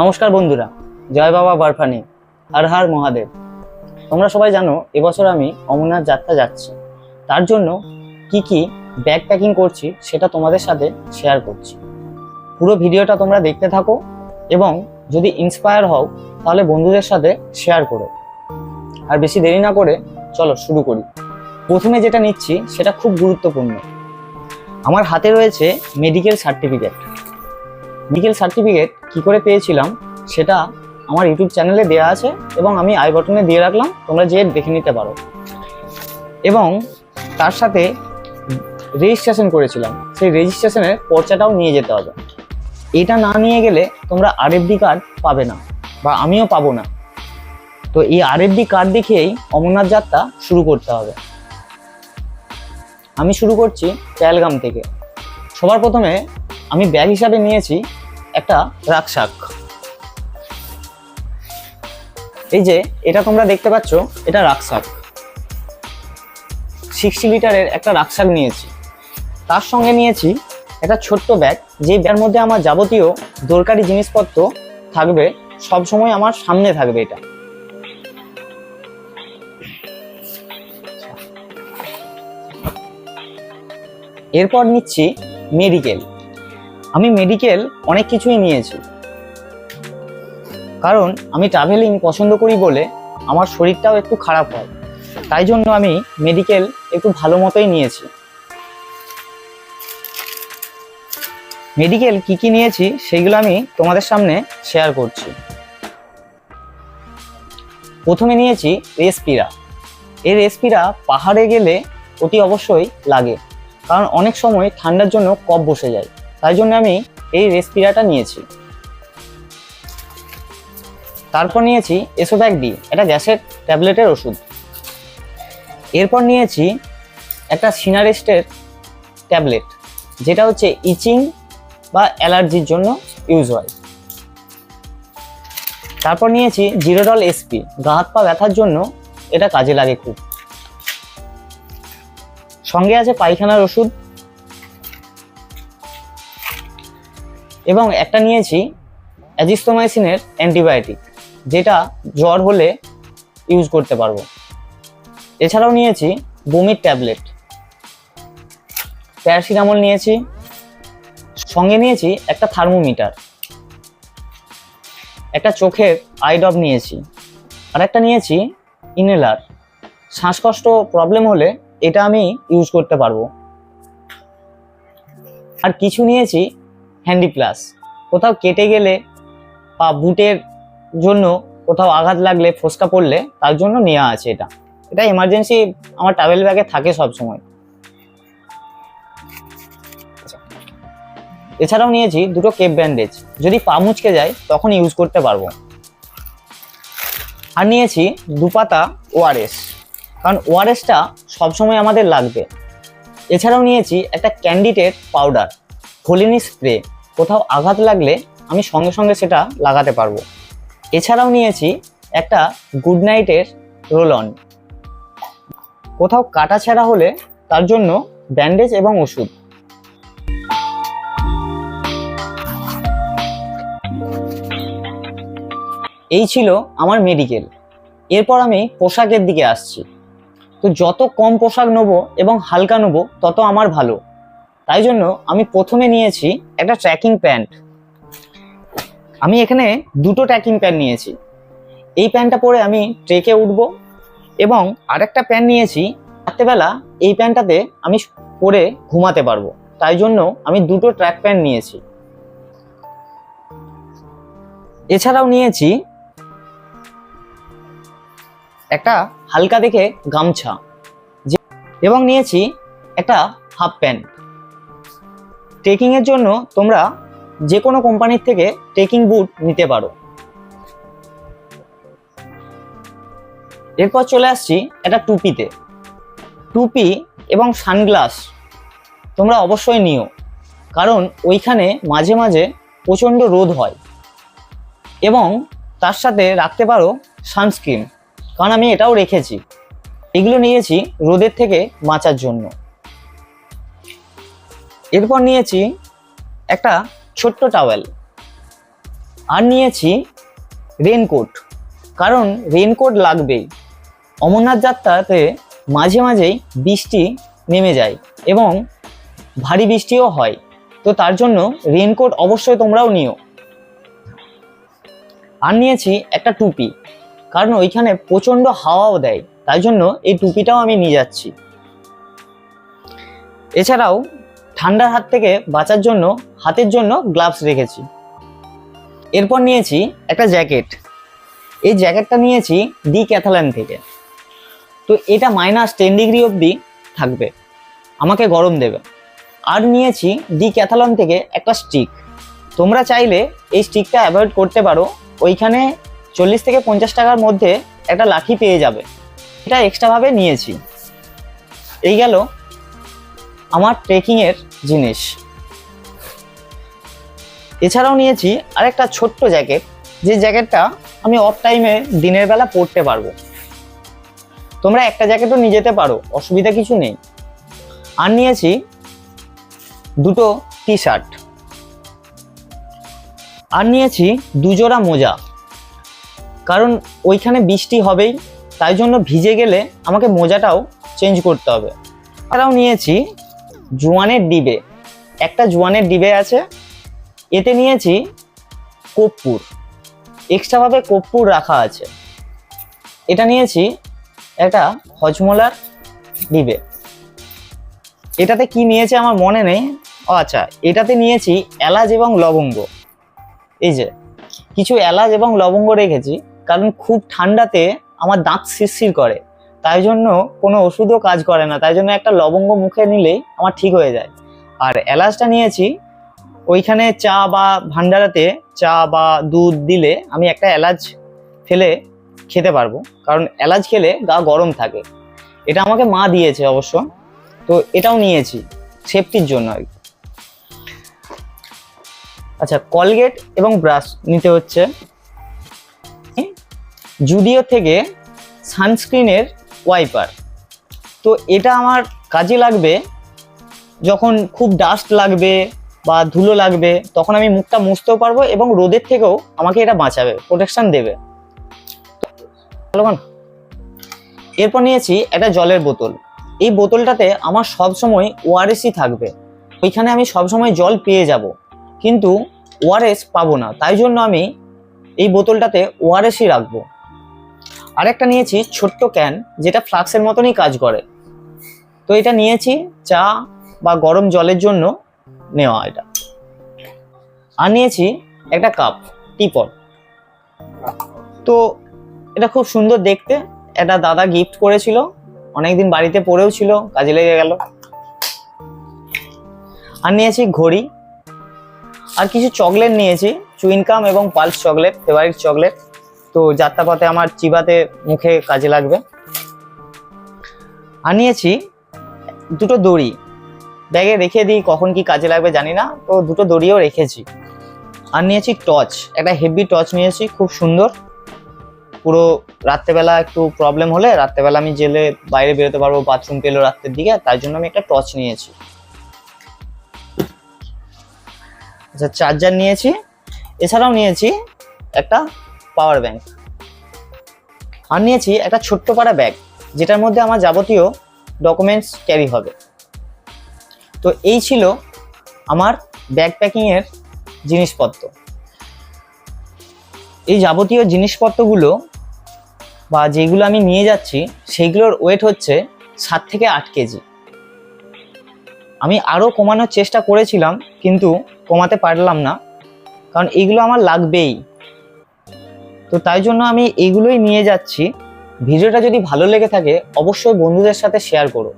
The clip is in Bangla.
নমস্কার বন্ধুরা, জয় বাবা বারফানি, হর হর মহাদেব। তোমরা সবাই জানো, এবছর আমি অমরনাথ যাত্রা যাচ্ছি। তার জন্য কি কি ব্যাগ প্যাকিং করছি, সেটা তোমাদের সাথে শেয়ার করছি। পুরো ভিডিওটা তোমরা দেখতে থাকো এবং যদি ইন্সপায়ার হও, তাহলে বন্ধুদের সাথে শেয়ার করো। আর বেশি দেরি না করে চলো শুরু করি। প্রথমে যেটা নিচ্ছি, সেটা খুব গুরুত্বপূর্ণ। আমার হাতে রয়েছে মেডিকেল সার্টিফিকেট মেডিকেল সার্টিফিকেট কি করে পেয়েছিলাম সেটা আমার ইউটিউব চ্যানেলে দেওয়া আছে এবং আমি আই বটনে দিয়ে রাখলাম, তোমরা যেয়ে দেখে নিতে পারো। এবং তার সাথে রেজিস্ট্রেশন করেছিলাম, সেই রেজিস্ট্রেশনের পর্চাটাও নিয়ে যেতে হবে। এটা না নিয়ে গেলে তোমরা আরএফডি কার্ড পাবে না, বা আমিও পাবো না। তো এই আরএফডি কার্ড দেখিয়েই অমরনাথ যাত্রা শুরু করতে হবে। আমি শুরু করছি পেলগাম থেকে। সবার প্রথমে আমি ব্যাগ হিসাবে নিয়েছি একটা রাকশাক এই যে, এটা তোমরা দেখতে পাচ্ছ, এটা রাকশাক সিক্সটি লিটারের একটা রাকশাক নিয়েছি। তার সঙ্গে নিয়েছি একটা ছোট্ট ব্যাগ যে ব্যাগের মধ্যে আমার যাবতীয় দরকারি জিনিসপত্র থাকবে, সব সময় আমার সামনে থাকবে এটা। এরপর নিচ্ছি মেডিকেল। আমি মেডিকেল অনেক কিছুই নিয়েছি। কারণ আমি ট্রাভেলিং পছন্দ করি বলে আমার শরীরটাও একটু খারাপ হয়। তাই জন্য আমি মেডিকেল একটু ভালো মতোই নিয়েছি। মেডিকেল কি কি নিয়েছি সেগুলো আমি তোমাদের সামনে শেয়ার করছি। প্রথমে নিয়েছি রেসপিরা। এই রেসপিরা পাহাড়ে গেলে অতি অবশ্যই লাগে। কারণ অনেক সময় ঠান্ডার জন্য কফ বসে যায়। তাই জন্য আমি এই রেসপিরাটা নিয়েছি। তারপর নিয়েছি এসোব্যাক ডি, এটা গ্যাসের ট্যাবলেটের ওষুধ। এরপর নিয়েছি একটা সিনারেস্টের ট্যাবলেট, যেটা হচ্ছে ইচিং বা অ্যালার্জির জন্য ইউজ হয়। তারপর নিয়েছি জিরোডল এসপি গা হাত পা ব্যথার জন্য এটা কাজে লাগে খুব। সঙ্গে আছে পায়খানার ওষুধ এবং একটা নিয়েছি অ্যাজিস্টোমাইসিনের অ্যান্টিবায়োটিক, যেটা জ্বর হলে ইউজ করতে পারব। এছাড়াও নিয়েছি বমির ট্যাবলেট। প্যারাসিটামল নিয়েছি, সঙ্গে নিয়েছি একটা থার্মোমিটার। একটা চোখের আইডব নিয়েছি, আর একটা নিয়েছি ইনহেলার শ্বাসকষ্ট প্রবলেম হলে এটা আমি ইউজ করতে পারব। আর কিছু নিয়েছি হ্যান্ডি প্লাস কোথাও কেটে গেলে বা বুটের জন্য কোথাও আঘাত লাগলে, ফোসকা পড়লে তার জন্য নেওয়া আছে এটা। এটা এমার্জেন্সি আমার ট্রাভেল ব্যাগে থাকে সব সময় এছাড়াও নিয়েছি দুটো কেপ ব্যান্ডেজ যদি পা মুচকে যায়, তখন ইউজ করতে পারব। আর নিয়েছি দু পাতা ওআরএস কারণ ওআরএসটা সবসময় আমাদের লাগবে। এছাড়াও নিয়েছি একটা ক্যান্ডিডেট পাউডার হোলিনি স্প্রে কোথাও আঘাত লাগলে আমি সঙ্গে সঙ্গে সেটা লাগাতে পারব। এছাড়াও নিয়েছি একটা গুড নাইটের রোল অন কোথাও কাটা ছেঁড়া হলে তার জন্য ব্যান্ডেজ এবং ওষুধ। এই ছিল আমার মেডিকেল এরপর আমি পোশাকের দিকে আসছি। তো যত কম পোশাক নেব এবং হালকা নেব, তত আমার ভালো। তাই জন্য আমি প্রথমে নিয়েছি একটা ট্র্যাকিং প্যান্ট আমি এখানে দুটো ট্র্যাকিং প্যান্ট নিয়েছি। এই প্যান্টটা পরে আমি ট্রেকে উঠব এবং আরেকটা প্যান্ট নিয়েছি, রাত্রেবেলা এই প্যান্টটাতে আমি পরে ঘুমাতে পারব। তাই জন্য আমি দুটো ট্র্যাক প্যান্ট নিয়েছি। এছাড়াও নিয়েছি একটা হালকা দেখে গামছা এবং নিয়েছি একটা হাফ প্যান্ট ট্রেকিং এর জন্য তোমরা যে কোনো কোম্পানির থেকে ট্রেকিং বুট নিতে পারো। এরপর চলে আসছি একটা টুপিতে। টুপি এবং সানগ্লাস তোমরা অবশ্যই নিও, কারণ ওইখানে মাঝে মাঝে প্রচণ্ড রোদ হয় এবং তার সাথে রাখতে পারো সানস্ক্রিন কারণ আমি এটাও রেখেছি। এগুলো নিয়েছি রোদের থেকে বাঁচার জন্য। এরপর নিয়েছি একটা ছোট্ট টাওয়েল আর নিয়েছি রেনকোট কারণ রেনকোট লাগবেই। অমরনাথ যাত্রাতে মাঝে মাঝেই বৃষ্টি নেমে যায় এবং ভারী বৃষ্টিও হয়। তো তার জন্য রেনকোট অবশ্যই তোমরাও নিও। আর নিয়েছি একটা টুপি। কারণ ওইখানে প্রচণ্ড হাওয়াও দেয়। তাই জন্য এই টুপিটাও আমি নিয়ে যাচ্ছি। এছাড়াও ঠান্ডার হাত থেকে বাঁচার জন্য, হাতের জন্য গ্লাভস রেখেছি। এরপর নিয়েছি একটা জ্যাকেট। এই জ্যাকেটটা নিয়েছি ডি ক্যাথালান থেকে। তো এটা মাইনাস টেন ডিগ্রি অবধি থাকবে। আমাকে গরম দেবে। আর নিয়েছি ডি ক্যাথালন থেকে একটা স্টিক তোমরা চাইলে এই স্টিকটা অ্যাভয়েড করতে পারো। ওইখানে চল্লিশ থেকে পঞ্চাশ টাকার মধ্যে একটা লাঠি পেয়ে যাবে। এটা এক্সট্রাভাবে নিয়েছি। এই গেল আমার ট্রেকিংয়ের জিনিস। এছাড়াও নিয়েছি আরেকটা ছোট্ট জ্যাকেট যে জ্যাকেটটা আমি অফ টাইমে দিনের বেলা পরতে পারব। তোমরা একটা জ্যাকেটও নিয়ে যেতে পারো, অসুবিধা কিছু নেই। আর নিয়েছি দুটো টি শার্ট আর নিয়েছি দুজোড়া মোজা। কারণ ওইখানে বৃষ্টি হবেই, তাই জন্য ভিজে গেলে আমাকে মোজাটাও চেঞ্জ করতে হবে। এছাড়াও নিয়েছি জোয়ানের ডিবে। একটা জোয়ানের ডিবে আছে, এতে নিয়েছি কর্পূর এক্সট্রাভাবে কর্পূর রাখা আছে। এটা নিয়েছি একটা হজমলার ডিবে। এটাতে কি নিয়েছে আমার মনে নেই। ও আচ্ছা এটাতে নিয়েছি এলাচ এবং লবঙ্গ। এই যে, কিছু এলাচ এবং লবঙ্গ রেখেছি, কারণ খুব ঠান্ডাতে আমার দাঁত শিরশির করে। তাই জন্য কোনো ওষুধও কাজ করে না, তাই জন্য একটা লবঙ্গ মুখে নিলেই আমার ঠিক হয়ে যায়। আর এলাচটা নিয়েছি, ওইখানে চা বা ভান্ডারাতে চা বা দুধ দিলে আমি একটা এলাচ ফেলে খেতে পারব, কারণ এলাচ খেলে গা গরম থাকে। এটা আমাকে মা দিয়েছে অবশ্য, তো এটাও নিয়েছি, সেফটির জন্য আর কি। আচ্ছা কলগেট এবং ব্রাশ নিতে হচ্ছে। জুডিও থেকে সানস্ক্রিনের ওয়াইপার তো এটা আমার কাজে লাগবে। যখন খুব ডাস্ট লাগবে বা ধুলো লাগবে, তখন আমি মুখটা মুছতেও পারব এবং রোদের থেকেও আমাকে এটা বাঁচাবে প্রোটেকশান দেবে। এরপর নিয়েছি একটা জলের বোতল। এই বোতলটাতে আমার সব সময় ওআরএসই থাকবে। ওইখানে আমি সব সময় জল পেয়ে যাব। কিন্তু ওআরএস পাবো না। তাই জন্য আমি এই বোতলটাতে ওআরএসই রাখব। আরেকটা নিয়েছি ছোট্ট ক্যান যেটা ফ্লাক্সের মতনই কাজ করে। তো এটা নিয়েছি চা বা গরম জলের জন্য নেওয়া এটা। আর নিয়েছি একটা কাপ টিপট তো এটা খুব সুন্দর দেখতে। এটা দাদা গিফট করেছিল, অনেকদিন বাড়িতে পড়েও ছিল, কাজে লেগে গেল। আর নিয়েছি ঘড়ি। আর কিছু চকলেট নিয়েছি চুইনকাম এবং পালস চকলেট ফেভারিট চকলেট তো যাত্রাপথে আমার চিবাতে মুখে কাজে লাগবে। আর নিয়েছি দুটো দড়ি। ব্যাগে রেখে দিই, কখন কি কাজে লাগবে জানি না, তো দুটো দড়িও রেখেছি। আর নিয়েছি টর্চ, একটা হেভি টর্চ নিয়েছি, খুব সুন্দর। পুরো রাত্রেবেলা একটু প্রবলেম হলে রাত্রেবেলা আমি জেলে বাইরে বেরোতে পারব বাথরুম পেল রাত্রের দিকে, তাই জন্য আমি একটা টর্চ নিয়েছি। আচ্ছা চার্জার নিয়েছি। এছাড়াও নিয়েছি একটা পাওয়ার ব্যাংক। আর নিয়েছি একটা ছোট্ট পাড়া ব্যাগ, যেটার মধ্যে আমার যাবতীয় ডকুমেন্টস ক্যারি হবে। তো এই ছিল আমার ব্যাগ প্যাকিংয়ের জিনিসপত্র। এই যাবতীয় জিনিসপত্রগুলো বা যেগুলো আমি নিয়ে যাচ্ছি সেইগুলোর ওয়েট হচ্ছে সাত থেকে আট কেজি। আমি আরও কমানোর চেষ্টা করেছিলাম, কিন্তু কমাতে পারলাম না, কারণ এইগুলো আমার লাগবেই। তো তাই জন্য আমি এগুলোই নিয়ে যাচ্ছি। ভিডিওটা যদি ভালো লেগে থাকে, অবশ্যই বন্ধুদের সাথে শেয়ার করো।